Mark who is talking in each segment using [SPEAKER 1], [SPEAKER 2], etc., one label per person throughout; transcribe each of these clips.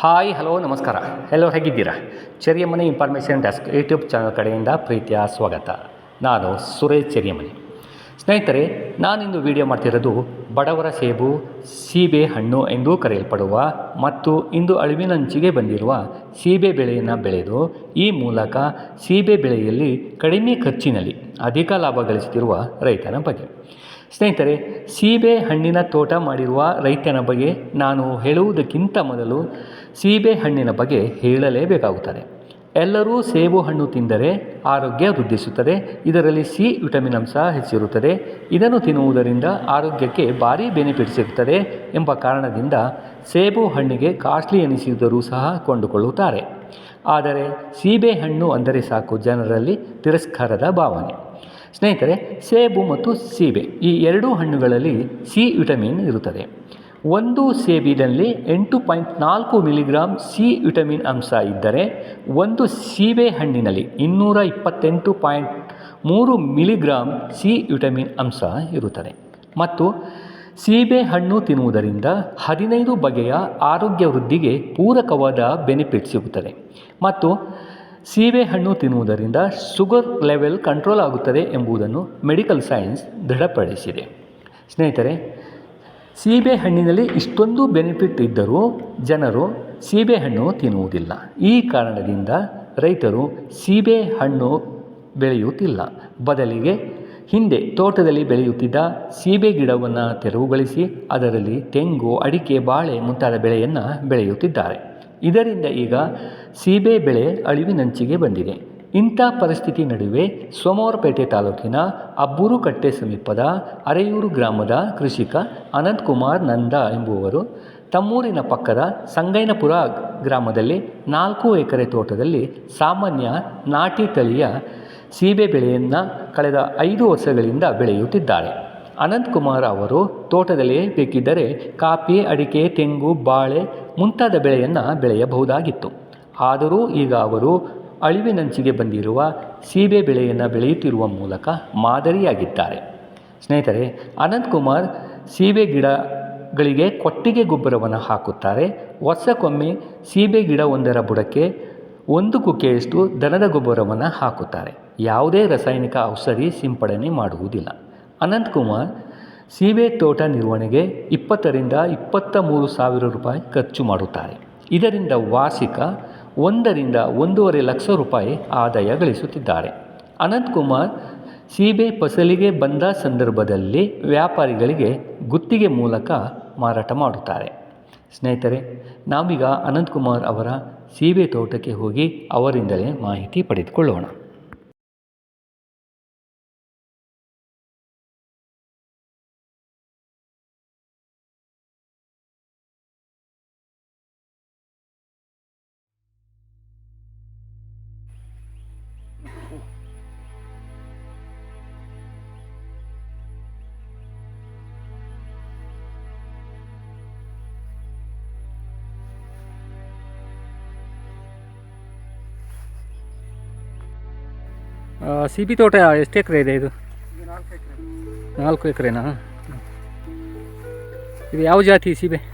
[SPEAKER 1] Hi, hello, ನಮಸ್ಕಾರ. Hello ಹೇಗಿದ್ದೀರಾ? Cheriyamane information desk YouTube channel ಕಡೆಯಿಂದ ಪ್ರೀತಿಯ ಸ್ವಾಗತ. ನಾನು ಸುರೇಶ್ ಚೆರಿಯಮನೆ ಸ್ನೇಹಿತರೆ, ನಾನಿಂದು ವಿಡಿಯೋ ಮಾಡ್ತಿರೋದು ಬಡವರ ಸೇಬು, ಸೀಬೆ ಹಣ್ಣು ಎಂದೂ ಕರೆಯಲ್ಪಡುವ ಮತ್ತು ಇಂದು ಅಳಿವಿನಂಚಿಗೆ ಬಂದಿರುವ ಸೀಬೆ ಬೆಳೆಯನ್ನು ಬೆಳೆದು, ಈ ಮೂಲಕ ಸೀಬೆ ಬೆಳೆಯಲ್ಲಿ ಕಡಿಮೆ ಖರ್ಚಿನಲ್ಲಿ ಅಧಿಕ ಲಾಭ ಗಳಿಸುತ್ತಿರುವ ರೈತನ ಬಗ್ಗೆ. ಸ್ನೇಹಿತರೆ, ಸೀಬೆ ಹಣ್ಣಿನ ತೋಟ ಮಾಡಿರುವ ರೈತನ ಬಗ್ಗೆ ನಾನು ಹೇಳುವುದಕ್ಕಿಂತ ಮೊದಲು ಸೀಬೆ ಹಣ್ಣಿನ ಬಗ್ಗೆ ಹೇಳಲೇಬೇಕಾಗುತ್ತದೆ. ಎಲ್ಲರೂ ಸೇಬು ಹಣ್ಣು ತಿಂದರೆ ಆರೋಗ್ಯ ವೃದ್ಧಿಸುತ್ತದೆ, ಇದರಲ್ಲಿ ಸಿ ವಿಟಮಿನ್ ಅಂಶ ಹೆಚ್ಚಿರುತ್ತದೆ. ಇದನ್ನು ತಿನ್ನುವುದರಿಂದ ಆರೋಗ್ಯಕ್ಕೆ ಭಾರಿ ಬೆನಿಫಿಟ್ ಸಿಗುತ್ತದೆ ಎಂಬ ಕಾರಣದಿಂದ ಸೇಬು ಹಣ್ಣಿಗೆ ಕಾಸ್ಟ್ಲಿ ಎನಿಸಿದರೂ ಸಹ ಕೊಂಡುಕೊಳ್ಳುತ್ತಾರೆ. ಆದರೆ, ಸೀಬೆ ಹಣ್ಣು ಅಂದರೆ ಸಾಕು ಜನರಲ್ಲಿ ತಿರಸ್ಕಾರದ ಭಾವನೆ. ಸ್ನೇಹಿತರೆ, ಸೇಬು ಮತ್ತು ಸೀಬೆ ಈ ಎರಡೂ ಹಣ್ಣುಗಳಲ್ಲಿ ಸಿ ವಿಟಮಿನ್ ಇರುತ್ತದೆ. ಒಂದು ಸೇಬಿನಲ್ಲಿ ಎಂಟು ಪಾಯಿಂಟ್ ನಾಲ್ಕು ಮಿಲಿಗ್ರಾಮ್ ಸಿ ವಿಟಮಿನ್ ಅಂಶ ಇದ್ದರೆ ಒಂದು ಸೀಬೆ ಹಣ್ಣಿನಲ್ಲಿ ಇನ್ನೂರ ಇಪ್ಪತ್ತೆಂಟು ಪಾಯಿಂಟ್ ಮೂರು ಮಿಲಿಗ್ರಾಮ್ ಸಿ ವಿಟಮಿನ್ ಅಂಶ ಇರುತ್ತದೆ. ಮತ್ತು ಸೀಬೆ ಹಣ್ಣು ತಿನ್ನುವುದರಿಂದ ಹದಿನೈದು ಬಗೆಯ ಆರೋಗ್ಯ ವೃದ್ಧಿಗೆ ಪೂರಕವಾದ ಬೆನಿಫಿಟ್ ಸಿಗುತ್ತದೆ. ಮತ್ತು ಸೀಬೆಹಣ್ಣು ತಿನ್ನುವುದರಿಂದ ಶುಗರ್ ಲೆವೆಲ್ ಕಂಟ್ರೋಲ್ ಆಗುತ್ತದೆ ಎಂಬುದನ್ನು ಮೆಡಿಕಲ್ ಸೈನ್ಸ್ ದೃಢಪಡಿಸಿದೆ. ಸ್ನೇಹಿತರೆ ಸೀಬೆ ಹಣ್ಣಿನಲ್ಲಿ ಇಷ್ಟೊಂದು ಬೆನಿಫಿಟ್ ಇದ್ದರೂ ಜನರು ಸೀಬೆಹಣ್ಣು ತಿನ್ನುವುದಿಲ್ಲ. ಈ ಕಾರಣದಿಂದ ರೈತರು ಸೀಬೆ ಹಣ್ಣು ಬೆಳೆಯುತ್ತಿಲ್ಲ. ಬದಲಿಗೆ ಹಿಂದೆ ತೋಟದಲ್ಲಿ ಬೆಳೆಯುತ್ತಿದ್ದ ಸೀಬೆ ಗಿಡವನ್ನು ತೆರವುಗೊಳಿಸಿ, ಅದರಲ್ಲಿ ತೆಂಗು, ಅಡಿಕೆ, ಬಾಳೆ ಮುಂತಾದ ಬೆಳೆಯನ್ನು ಬೆಳೆಯುತ್ತಿದ್ದಾರೆ. ಇದರಿಂದ ಈಗ ಸೀಬೆ ಬೆಳೆ ಅಳಿವಿನಂಚಿಗೆ ಬಂದಿದೆ. ಇಂಥ ಪರಿಸ್ಥಿತಿ ನಡುವೆ ಸೋಮವಾರಪೇಟೆ ತಾಲೂಕಿನ ಅಬ್ಬೂರುಕಟ್ಟೆ ಸಮೀಪದ ಅರೆಯೂರು ಗ್ರಾಮದ ಕೃಷಿಕ ಅನಂತಕುಮಾರ್ ನಂದ ಎಂಬುವರು ತಮ್ಮೂರಿನ ಪಕ್ಕದ ಸಂಗೈನಪುರ ಗ್ರಾಮದಲ್ಲಿ ನಾಲ್ಕು ಎಕರೆ ತೋಟದಲ್ಲಿ ಸಾಮಾನ್ಯ ನಾಟಿ ತಳಿಯ ಸೀಬೆ ಬೆಳೆಯನ್ನು ಕಳೆದ ಐದು ವರ್ಷಗಳಿಂದ ಬೆಳೆಯುತ್ತಿದ್ದಾರೆ. ಅನಂತಕುಮಾರ್ ಅವರು ತೋಟದಲ್ಲಿ ಬೇಕಿದ್ದರೆ ಕಾಫಿ, ಅಡಿಕೆ, ತೆಂಗು, ಬಾಳೆ ಮುಂತಾದ ಬೆಳೆಯನ್ನು ಬೆಳೆಯಬಹುದಾಗಿತ್ತು. ಆದರೂ ಈಗ ಅವರು ಅಳಿವಿನಂಚಿಗೆ ಬಂದಿರುವ ಸೀಬೆ ಬೆಳೆಯನ್ನು ಬೆಳೆಯುತ್ತಿರುವ ಮೂಲಕ ಮಾದರಿಯಾಗಿದ್ದಾರೆ. ಸ್ನೇಹಿತರೆ, ಅನಂತಕುಮಾರ್ ಸೀಬೆ ಗಿಡಗಳಿಗೆ ಕೊಟ್ಟಿಗೆ ಗೊಬ್ಬರವನ್ನು ಹಾಕುತ್ತಾರೆ. ವರ್ಷಕ್ಕೊಮ್ಮೆ ಸೀಬೆ ಗಿಡ ಒಂದರ ಬುಡಕ್ಕೆ ಒಂದು ಕುಕ್ಕೆಯಷ್ಟು ದನದ ಗೊಬ್ಬರವನ್ನು ಹಾಕುತ್ತಾರೆ. ಯಾವುದೇ ರಾಸಾಯನಿಕ ಔಷಧಿ ಸಿಂಪಡಣೆ ಮಾಡುವುದಿಲ್ಲ. ಅನಂತಕುಮಾರ್ ಸೀಬೆ ತೋಟ ನಿರ್ವಹಣೆಗೆ ಇಪ್ಪತ್ತರಿಂದ ಇಪ್ಪತ್ತ ಮೂರು ಸಾವಿರ ರೂಪಾಯಿ ಖರ್ಚು ಮಾಡುತ್ತಾರೆ. ಇದರಿಂದ ವಾರ್ಷಿಕ ಒಂದರಿಂದ ಒಂದೂವರೆ ಲಕ್ಷ ರೂಪಾಯಿ ಆದಾಯ ಗಳಿಸುತ್ತಿದ್ದಾರೆ. ಅನಂತಕುಮಾರ್ ಸೀಬೆ ಫಸಲಿಗೆ ಬಂದ ಸಂದರ್ಭದಲ್ಲಿ ವ್ಯಾಪಾರಿಗಳಿಗೆ ಗುತ್ತಿಗೆ ಮೂಲಕ ಮಾರಾಟ ಮಾಡುತ್ತಾರೆ. ಸ್ನೇಹಿತರೆ, ನಾವೀಗ ಅನಂತಕುಮಾರ್ ಅವರ ಸೀಬೆ ತೋಟಕ್ಕೆ ಹೋಗಿ ಅವರಿಂದಲೇ ಮಾಹಿತಿ ಪಡೆದುಕೊಳ್ಳೋಣ. ಸೀಬೆ ತೋಟ ಎಷ್ಟು ಎಕರೆ ಇದೆ ಇದು?
[SPEAKER 2] ನಾಲ್ಕು
[SPEAKER 1] ಎಕರೆನಾ? ಇದು ಯಾವ ಜಾತಿ ಸೀಬೆ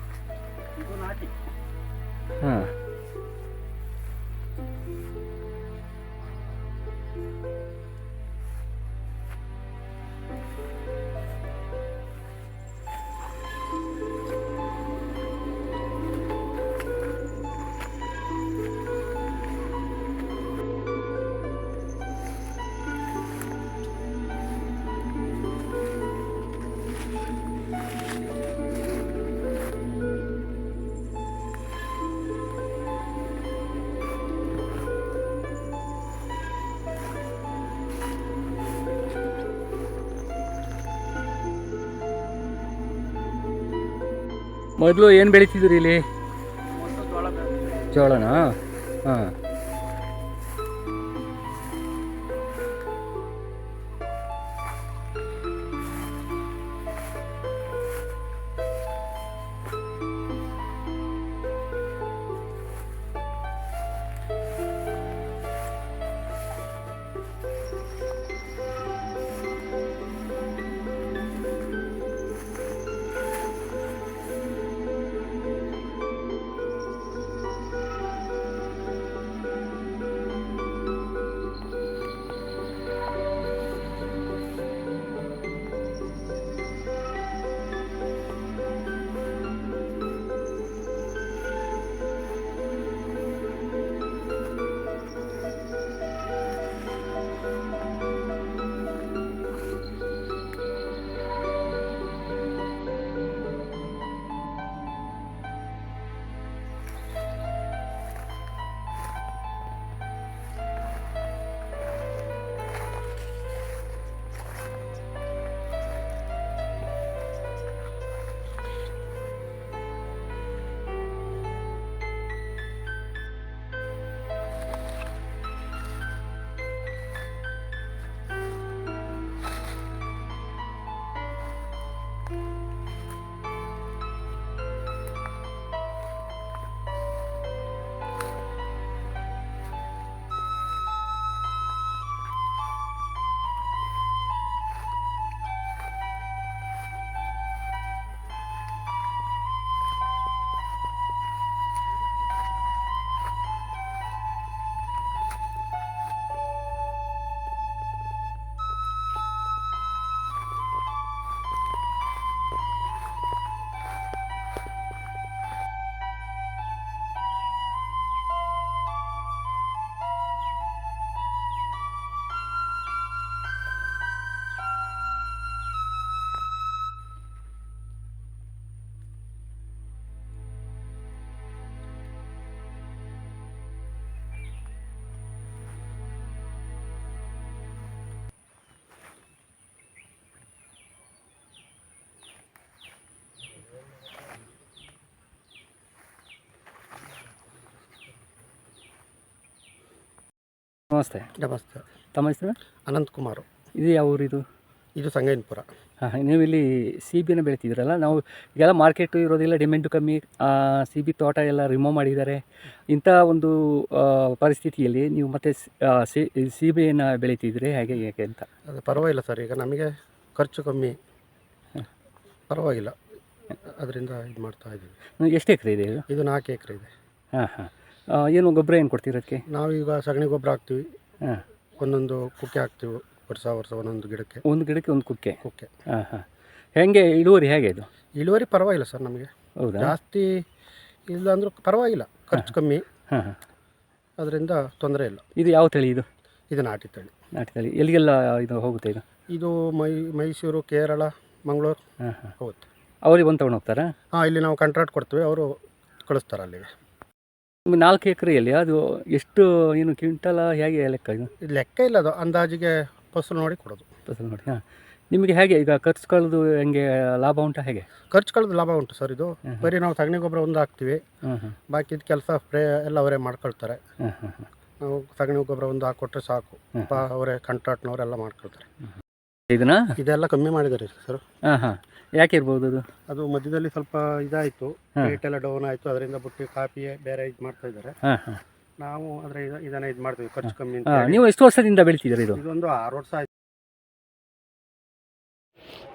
[SPEAKER 1] ಮೊದಲು ಏನು ಬೆಳೀತಿದ್ರಿ ಇಲ್ಲಿ? ಜೋಳನಾ? ಹಾಂ. ನಮಸ್ತೆ.
[SPEAKER 2] ನಮಸ್ತೆ.
[SPEAKER 1] ತಮ್ಮ ಹೆಸರು?
[SPEAKER 2] ಅನಂತ್ ಕುಮಾರ್.
[SPEAKER 1] ಇದು ಯಾವ ಊರು ಇದು
[SPEAKER 2] ಇದು ಸಂಗೈನಪುರ.
[SPEAKER 1] ಹಾಂ ನೀವು ಇಲ್ಲಿ ಸಿ ಬಿನ ಬೆಳಿತಿದ್ದೀರಲ್ಲ ನಾವು ಈಗೆಲ್ಲ ಮಾರ್ಕೆಟು ಇರೋದಿಲ್ಲ ಡಿಮ್ಯಾಂಡು ಕಮ್ಮಿ ಸಿ ಬಿ ತೋಟ ಎಲ್ಲ ರಿಮೂವ್ ಮಾಡಿದ್ದಾರೆ. ಇಂಥ ಒಂದು ಪರಿಸ್ಥಿತಿಯಲ್ಲಿ ನೀವು ಮತ್ತೆ ಸಿ ಬಿಯನ್ನು ಬೆಳಿತಿದ್ದೀರಿ ಹೇಗೆ ಹೇಗೆ ಅಂತ?
[SPEAKER 2] ಅದು ಪರವಾಗಿಲ್ಲ ಸರ್ ಈಗ ನಮಗೆ ಖರ್ಚು ಕಮ್ಮಿ. ಪರವಾಗಿಲ್ಲ. ಅದರಿಂದ ಇದು ಮಾಡ್ತಾ ಇದ್ದೀವಿ.
[SPEAKER 1] ಎಷ್ಟು ಎಕರೆ ಇದೆ ಇದು?
[SPEAKER 2] ಇದು ನಾಲ್ಕು ಎಕರೆ ಇದೆ.
[SPEAKER 1] ಹಾಂ ಹಾಂ. ಏನು ಗೊಬ್ಬರ ಏನು ಕೊಡ್ತೀರ ಅದಕ್ಕೆ?
[SPEAKER 2] ನಾವೀಗ ಸಗಣಿ ಗೊಬ್ಬರ ಹಾಕ್ತೀವಿ.
[SPEAKER 1] ಹಾಂ.
[SPEAKER 2] ಒಂದೊಂದು ಕುಕ್ಕೆ ಹಾಕ್ತೀವಿ ವರ್ಷ ವರ್ಷ ಒಂದೊಂದು ಗಿಡಕ್ಕೆ.
[SPEAKER 1] ಒಂದು ಗಿಡಕ್ಕೆ ಒಂದು ಕುಕ್ಕೆ?
[SPEAKER 2] ಕುಕ್ಕೆ.
[SPEAKER 1] ಹಾಂ ಹಾಂ. ಹೇಗೆ ಇಳುವರಿ ಹೇಗೆ ಇದು?
[SPEAKER 2] ಇಳುವರಿ ಪರವಾಗಿಲ್ಲ ಸರ್ ನಮಗೆ.
[SPEAKER 1] ಹೌದಾ?
[SPEAKER 2] ಜಾಸ್ತಿ ಇಲ್ಲ ಅಂದರೂ ಪರವಾಗಿಲ್ಲ ಖರ್ಚು ಕಮ್ಮಿ.
[SPEAKER 1] ಹಾಂ ಹಾಂ.
[SPEAKER 2] ಅದರಿಂದ ತೊಂದರೆ ಇಲ್ಲ.
[SPEAKER 1] ಇದು ಯಾವ ತಳಿ ಇದು?
[SPEAKER 2] ಇದು ನಾಟಿ ತಳಿ.
[SPEAKER 1] ನಾಟಿ ತಳಿ. ಎಲ್ಲಿಗೆಲ್ಲ ಇದು ಹೋಗುತ್ತೆ ಇದು?
[SPEAKER 2] ಇದು ಮೈ ಮೈಸೂರು ಕೇರಳ ಮಂಗಳೂರು
[SPEAKER 1] ಹಾಂ ಹಾಂ.
[SPEAKER 2] ಹೋಗುತ್ತೆ.
[SPEAKER 1] ಅವ್ರಿಗೆ ಬಂದು ತೊಗೊಂಡು ಹೋಗ್ತಾರೆ?
[SPEAKER 2] ಹಾಂ ಇಲ್ಲಿ ನಾವು ಕಾಂಟ್ರಾಕ್ಟ್ ಕೊಡ್ತೀವಿ ಅವರು ಕಳಿಸ್ತಾರೆ ಅಲ್ಲಿಗೆ.
[SPEAKER 1] ನಾಲ್ಕು ಎಕರೆಯಲ್ಲಿ ಅದು ಎಷ್ಟು ಏನು ಕ್ವಿಂಟಲ ಹೇಗೆ ಲೆಕ್ಕ ಇದು?
[SPEAKER 2] ಲೆಕ್ಕ ಇಲ್ಲ ಅದು ಅಂದಾಜಿಗೆ ಫಸಲು ನೋಡಿ ಕೊಡೋದು.
[SPEAKER 1] ಫಸಲು ನೋಡಿ ಹಾಂ. ನಿಮಗೆ ಹೇಗೆ ಈಗ ಖರ್ಚು ಕಳೆದು ಹೆಂಗೆ ಲಾಭ ಉಂಟಾ ಹೇಗೆ?
[SPEAKER 2] ಖರ್ಚು ಕಳೆದು ಲಾಭ ಉಂಟು ಸರ್ ಇದು. ಬರೀ ನಾವು ಸಗಣಿ ಗೊಬ್ಬರ ಒಂದು ಹಾಕ್ತೀವಿ. ಬಾಕಿದ ಕೆಲಸ ಸ್ಪ್ರೇ ಎಲ್ಲ ಅವರೇ ಮಾಡ್ಕೊಳ್ತಾರೆ. ನಾವು ಸಗಣಿ ಗೊಬ್ಬರ ಒಂದು ಹಾಕ್ಕೊಟ್ರೆ ಸಾಕು. ಅವರೇ ಕಾಂಟ್ರಾಕ್ಟ್ನವರೆಲ್ಲ ಮಾಡ್ಕೊಳ್ತಾರೆ.
[SPEAKER 1] ಇದನ್ನ?
[SPEAKER 2] ಇದೆಲ್ಲ ಕಮ್ಮಿ ಮಾಡಿದ್ದಾರೆ ಸರ್.
[SPEAKER 1] ಹಾಂ ಹಾಂ. ಯಾಕೆ ಇರ್ಬೋದು ಅದು?
[SPEAKER 2] ಅದು ಮಧ್ಯದಲ್ಲಿ ಸ್ವಲ್ಪ ಇದಾಯಿತು. ರೇಟ್ ಎಲ್ಲ ಡೌನ್ ಆಯಿತು. ಅದರಿಂದ ಬಿಟ್ಟು ಕಾಫಿ ಬೇರೆ ಇದು ಮಾಡ್ತಾ ಇದ್ದಾರೆ.
[SPEAKER 1] ಹಾಂ ಹಾಂ.
[SPEAKER 2] ನಾವು ಆದರೆ ಇದನ್ನ ಇದು ಮಾಡ್ತೀವಿ ಖರ್ಚು ಕಮ್ಮಿ ಅಂತ
[SPEAKER 1] ಹಾಂ
[SPEAKER 2] ಹೇಳಿ.
[SPEAKER 1] ನೀವು ಎಷ್ಟು ವರ್ಷದಿಂದ ಬೆಳಿತಿದ್ದೀರಿ ಇದು?
[SPEAKER 2] ಇದೊಂದು ಆರು ವರ್ಷ ಆಯ್ತು.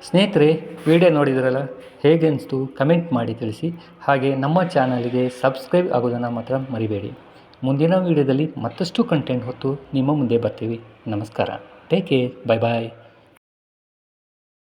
[SPEAKER 1] ಸ್ನೇಹಿತರೆ ವಿಡಿಯೋ ನೋಡಿದ್ರಲ್ಲ? ಹೇಗೆ ಅನಿಸ್ತು? ಕಮೆಂಟ್ ಮಾಡಿ ತಿಳಿಸಿ. ಹಾಗೆ ನಮ್ಮ ಚಾನಲ್ಗೆ ಸಬ್ಸ್ಕ್ರೈಬ್ ಆಗೋದನ್ನು ಮಾತ್ರ ಮರಿಬೇಡಿ. ಮುಂದಿನ ವಿಡಿಯೋದಲ್ಲಿ ಮತ್ತಷ್ಟು ಕಂಟೆಂಟ್ ಹೊತ್ತು ನಿಮ್ಮ ಮುಂದೆ ಬರ್ತೀವಿ. ನಮಸ್ಕಾರ. ಟೇಕ್ ಕೇರ್ ಬಾಯ್ ಬಾಯ್